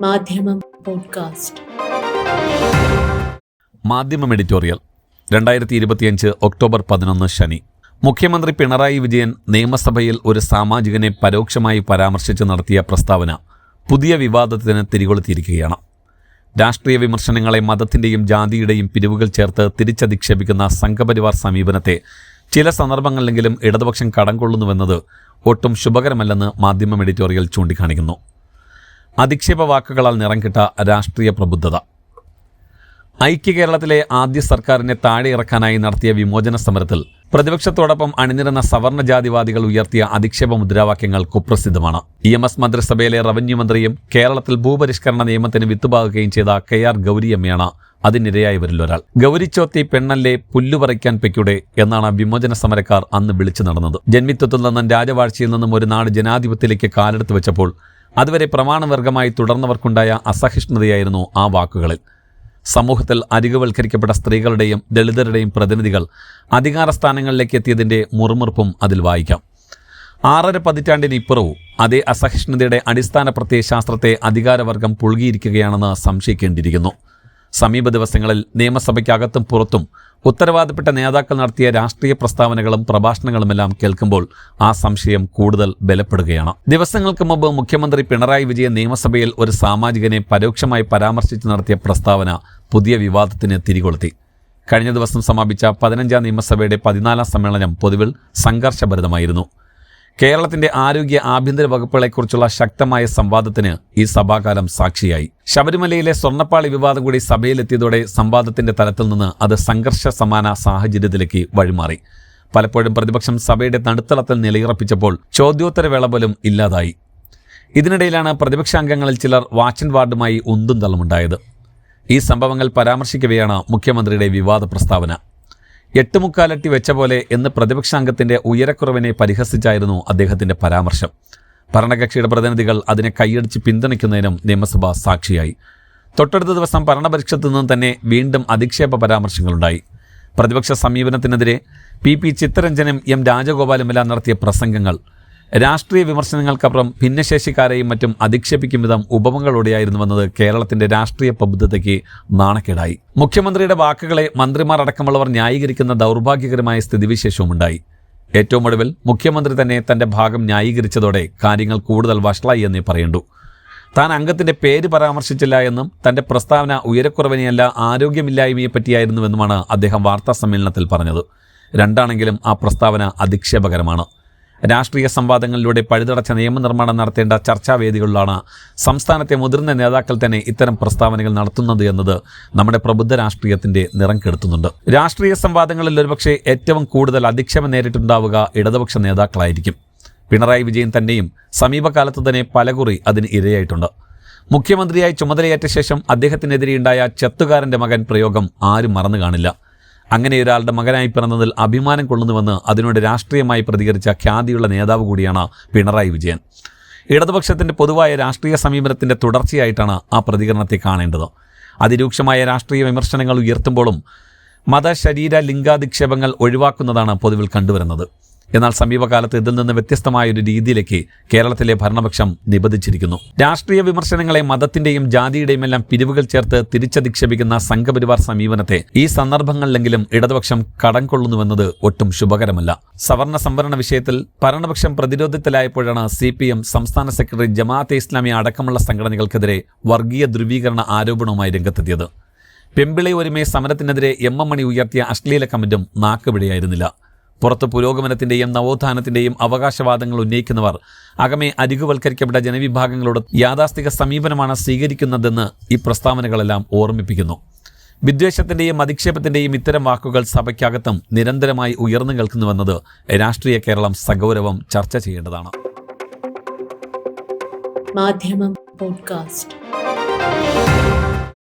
മാധ്യമം പോഡ്കാസ്റ്റ്. മാധ്യമം എഡിറ്റോറിയൽ രണ്ടായിരത്തി ഇരുപത്തിയഞ്ച് ഒക്ടോബർ പതിനൊന്ന് ശനി. മുഖ്യമന്ത്രി പിണറായി വിജയൻ നിയമസഭയിൽ ഒരു സാമാജികനെ പരോക്ഷമായി പരാമർശിച്ച് നടത്തിയ പ്രസ്താവന പുതിയ വിവാദത്തിന് തിരികൊളുത്തിയിരിക്കുകയാണ്. രാഷ്ട്രീയ വിമർശനങ്ങളെ മതത്തിന്റെയും ജാതിയുടെയും പിരിവുകൾ ചേർത്ത് തിരിച്ചധിക്ഷേപിക്കുന്ന സംഘപരിവാർ സമീപനത്തെ ചില സന്ദർഭങ്ങളിലെങ്കിലും ഇടതുപക്ഷം കടം കൊള്ളുന്നുവെന്നത് ഒട്ടും ശുഭകരമല്ലെന്ന് മാധ്യമം എഡിറ്റോറിയൽ ചൂണ്ടിക്കാണിക്കുന്നു. അധിക്ഷേപ വാക്കുകളാൽ നിറംകിട്ട രാഷ്ട്രീയ പ്രബുദ്ധത. ഐക്യ കേരളത്തിലെ ആദ്യ സർക്കാരിനെ താഴെ ഇറക്കാനായി നടത്തിയ വിമോചന സമരത്തിൽ പ്രതിപക്ഷത്തോടൊപ്പം അണിനിരന്ന സവർണജാതിവാദികൾ ഉയർത്തിയ അധിക്ഷേപ മുദ്രാവാക്യങ്ങൾ കുപ്രസിദ്ധമാണ്. ഇ എം എസ് മന്ത്രിസഭയിലെ റവന്യൂ മന്ത്രിയും കേരളത്തിൽ ഭൂപരിഷ്കരണ നിയമത്തിന് വിത്തുപാകുകയും ചെയ്ത കെ ആർ ഗൗരിയമ്മയാണ് അതിനിരയായവരിൽ ഒരാൾ. ഗൗരിച്ചോത്തി പെണ്ണല്ലേ പുല്ലുപറിക്കാൻ പറിക്കാൻ പെയ്ക്കൂടെ എന്നാണ് വിമോചന സമരക്കാർ അന്ന് വിളിച്ചു നടന്നത്. ജന്മിത്വത്തിൽ നിന്നും രാജവാഴ്ചയിൽ നിന്നും ഒരു നാട് ജനാധിപത്യത്തിലേക്ക് കാലെടുത്ത് വെച്ചപ്പോൾ അതുവരെ പ്രമാണവർഗമായി തുടർന്നവർക്കുണ്ടായ അസഹിഷ്ണുതയായിരുന്നു ആ വാക്കുകളിൽ. സമൂഹത്തിൽ അരികവൽക്കരിക്കപ്പെട്ട സ്ത്രീകളുടെയും ദളിതരുടെയും പ്രതിനിധികൾ അധികാര സ്ഥാനങ്ങളിലേക്ക് എത്തിയതിന്റെ മുറുമുറുപ്പും അതിൽ വായിക്കാം. ആറര പതിറ്റാണ്ടിന് ഇപ്പുറവും അതേ അസഹിഷ്ണുതയുടെ അടിസ്ഥാന പ്രത്യയശാസ്ത്രത്തെ അധികാരവർഗം പുഴുകിയിരിക്കുകയാണെന്ന് സംശയിക്കേണ്ടിയിരിക്കുന്നു. സമീപ ദിവസങ്ങളിൽ നിയമസഭയ്ക്കകത്തും പുറത്തും ഉത്തരവാദപ്പെട്ട നേതാക്കൾ നടത്തിയ രാഷ്ട്രീയ പ്രസ്താവനകളും പ്രഭാഷണങ്ങളുമെല്ലാം കേൾക്കുമ്പോൾ ആ സംശയം കൂടുതൽ ബലപ്പെടുകയാണ്. ദിവസങ്ങൾക്ക് മുമ്പ് മുഖ്യമന്ത്രി പിണറായി വിജയൻ നിയമസഭയിൽ ഒരു സാമാജികനെ പരോക്ഷമായി പരാമർശിച്ച് നടത്തിയ പ്രസ്താവന പുതിയ വിവാദത്തിന് തിരികൊളുത്തി. കഴിഞ്ഞ ദിവസം സമാപിച്ച പതിനഞ്ചാം നിയമസഭയുടെ പതിനാലാം സമ്മേളനം പൊതുവിൽ സംഘർഷഭരിതമായിരുന്നു. കേരളത്തിന്റെ ആരോഗ്യ ആഭ്യന്തര വകുപ്പുകളെക്കുറിച്ചുള്ള ശക്തമായ സംവാദത്തിന് ഈ സഭാകാലം സാക്ഷിയായി. ശബരിമലയിലെ സ്വർണപ്പാളി വിവാദം കൂടി സഭയിലെത്തിയതോടെ സംവാദത്തിന്റെ തലത്തിൽ നിന്ന് അത് സംഘർഷ സമാന സാഹചര്യത്തിലേക്ക് വഴിമാറി. പലപ്പോഴും പ്രതിപക്ഷം സഭയുടെ നടുത്തളത്തിൽ നിലയുറപ്പിച്ചപ്പോൾ ചോദ്യോത്തരവേള പോലും ഇല്ലാതായി. ഇതിനിടയിലാണ് പ്രതിപക്ഷാംഗങ്ങളിൽ ചിലർ വാച്ചൻ വാർഡുമായി ഉന്തും തള്ളുമുണ്ടായത്. ഈ സംഭവങ്ങൾ പരാമർശിക്കവെയാണ് മുഖ്യമന്ത്രിയുടെ വിവാദ പ്രസ്താവന. എട്ടുമുക്കാലട്ടി വെച്ച പോലെ എന്ന് പ്രതിപക്ഷാംഗത്തിന്റെ ഉയരക്കുറവിനെ പരിഹസിച്ചായിരുന്നു അദ്ദേഹത്തിന്റെ പരാമർശം. ഭരണകക്ഷിയുടെ പ്രതിനിധികൾ അതിനെ കൈയടിച്ച് പിന്തുണയ്ക്കുന്നതിനും നിയമസഭ സാക്ഷിയായി. തൊട്ടടുത്ത ദിവസം ഭരണപരിഷത്തു നിന്നും തന്നെ വീണ്ടും അധിക്ഷേപ പരാമർശങ്ങളുണ്ടായി. പ്രതിപക്ഷ സമീപനത്തിനെതിരെ പി പി ചിത്തരഞ്ജനും എം രാജഗോപാലുമെല്ലാം നടത്തിയ പ്രസംഗങ്ങൾ രാഷ്ട്രീയ വിമർശനങ്ങൾക്കപ്പുറം ഭിന്നശേഷിക്കാരെയും മറ്റും അധിക്ഷേപിക്കും വിധം ഉപമകളോടെയായിരുന്നുവെന്നത് കേരളത്തിന്റെ രാഷ്ട്രീയ പ്രബുദ്ധതയ്ക്ക് നാണക്കേടായി. മുഖ്യമന്ത്രിയുടെ വാക്കുകളെ മന്ത്രിമാർ അടക്കമുള്ളവർ ന്യായീകരിക്കുന്ന ദൗർഭാഗ്യകരമായ സ്ഥിതിവിശേഷവുമുണ്ടായി. ഏറ്റവും ഒടുവിൽ മുഖ്യമന്ത്രി തന്നെ തന്റെ ഭാഗം ന്യായീകരിച്ചതോടെ കാര്യങ്ങൾ കൂടുതൽ വഷളായി എന്നേ പറയണ്ടു. താൻ അംഗത്തിന്റെ പേര് പരാമർശിച്ചില്ല എന്നും തന്റെ പ്രസ്താവന ഉയരക്കുറവിനെയല്ല ആരോഗ്യമില്ലായ്മയെ പറ്റിയായിരുന്നുവെന്നുമാണ് അദ്ദേഹം വാർത്താ സമ്മേളനത്തിൽ പറഞ്ഞത്. രണ്ടാണെങ്കിലും ആ പ്രസ്താവന അധിക്ഷേപകരമാണ്. രാഷ്ട്രീയ സംവാദങ്ങളിലൂടെ പഴുതടച്ച നിയമനിർമ്മാണം നടത്തേണ്ട ചർച്ചാവേദികളിലാണ് സംസ്ഥാനത്തെ മുതിർന്ന നേതാക്കൾ തന്നെ ഇത്തരം പ്രസ്താവനകൾ നടത്തുന്നത് എന്നത് നമ്മുടെ പ്രബുദ്ധ രാഷ്ട്രീയത്തിന്റെ നിറം കെടുത്തുന്നുണ്ട്. രാഷ്ട്രീയ സംവാദങ്ങളിൽ ഒരുപക്ഷെ ഏറ്റവും കൂടുതൽ അധിക്ഷേപം നേരിട്ടുണ്ടാവുക ഇടതുപക്ഷ നേതാക്കളായിരിക്കും. പിണറായി വിജയൻ തന്നെയും സമീപകാലത്ത് തന്നെ പലകുറി അതിന് ഇരയായിട്ടുണ്ട്. മുഖ്യമന്ത്രിയായി ചുമതലയേറ്റ ശേഷം അദ്ദേഹത്തിനെതിരെയുണ്ടായ ചെത്തുകാരന്റെ മകൻ പ്രയോഗം ആരും മറന്നു കാണില്ല. അങ്ങനെ ഒരാളുടെ മകനായി പിറന്നതിൽ അഭിമാനം കൊള്ളുന്നുവെന്ന് അതിനോട് രാഷ്ട്രീയമായി പ്രതികരിച്ച ഖ്യാതിയുള്ള നേതാവ് കൂടിയാണ് പിണറായി വിജയൻ. ഇടതുപക്ഷത്തിന്റെ പൊതുവായ രാഷ്ട്രീയ സമീപനത്തിന്റെ തുടർച്ചയായിട്ടാണ് ആ പ്രതികരണത്തെ കാണേണ്ടത്. അതിരൂക്ഷമായ രാഷ്ട്രീയ വിമർശനങ്ങൾ ഉയർത്തുമ്പോഴും മത ശരീര ലിംഗാധിക്ഷേപങ്ങൾ ഒഴിവാക്കുന്നതാണ് പൊതുവിൽ കണ്ടുവരുന്നത്. എന്നാൽ സമീപകാലത്ത് ഇതിൽ നിന്ന് വ്യത്യസ്തമായ ഒരു രീതിയിലേക്ക് കേരളത്തിലെ ഭരണപക്ഷം നിബന്ധിച്ചിരിക്കുന്നു. രാഷ്ട്രീയ വിമർശനങ്ങളെ മതത്തിന്റെയും ജാതിയുടെയും എല്ലാം പിരിവുകൾ ചേർത്ത് തിരിച്ചധിക്ഷേപിക്കുന്ന സംഘപരിവാർ സമീപനത്തെ ഈ സന്ദർഭങ്ങളിലെങ്കിലും ഇടതുപക്ഷം കടം കൊള്ളുന്നുവെന്നത് ഒട്ടും ശുഭകരമല്ല. സവർണ സംവരണ വിഷയത്തിൽ ഭരണപക്ഷം പ്രതിരോധത്തിലായപ്പോഴാണ് സി പി എം സംസ്ഥാന സെക്രട്ടറി ജമാഅത്തെ ഇസ്ലാമി അടക്കമുള്ള സംഘടനകൾക്കെതിരെ വർഗീയ ധ്രുവീകരണ ആരോപണവുമായി രംഗത്തെത്തിയത്. പെമ്പിളി ഒരുമയെ സമരത്തിനെതിരെ എം എം മണി ഉയർത്തിയ അശ്ലീല കമന്റും നാക്കുപിഴയായിരുന്നില്ല പുറത്ത് പുരോഗമനത്തിന്റെയും നവോത്ഥാനത്തിന്റെയും അവകാശവാദങ്ങൾ ഉന്നയിക്കുന്നവർ അകമെ അരികുവൽക്കരിക്കപ്പെട്ട ജനവിഭാഗങ്ങളോട് യാഥാസ്ഥിക സമീപനമാണ് സ്വീകരിക്കുന്നതെന്ന് ഈ പ്രസ്താവനകളെല്ലാം ഓർമ്മിപ്പിക്കുന്നു. വിദ്വേഷത്തിന്റെയും അധിക്ഷേപത്തിന്റെയും ഇത്തരം വാക്കുകൾ സഭയ്ക്കകത്തും നിരന്തരമായി ഉയർന്നു കേൾക്കുന്നുവെന്നത് രാഷ്ട്രീയ കേരളം സഗൗരവം ചർച്ച ചെയ്യേണ്ടതാണ്. മാധ്യമം പോഡ്കാസ്റ്റ്.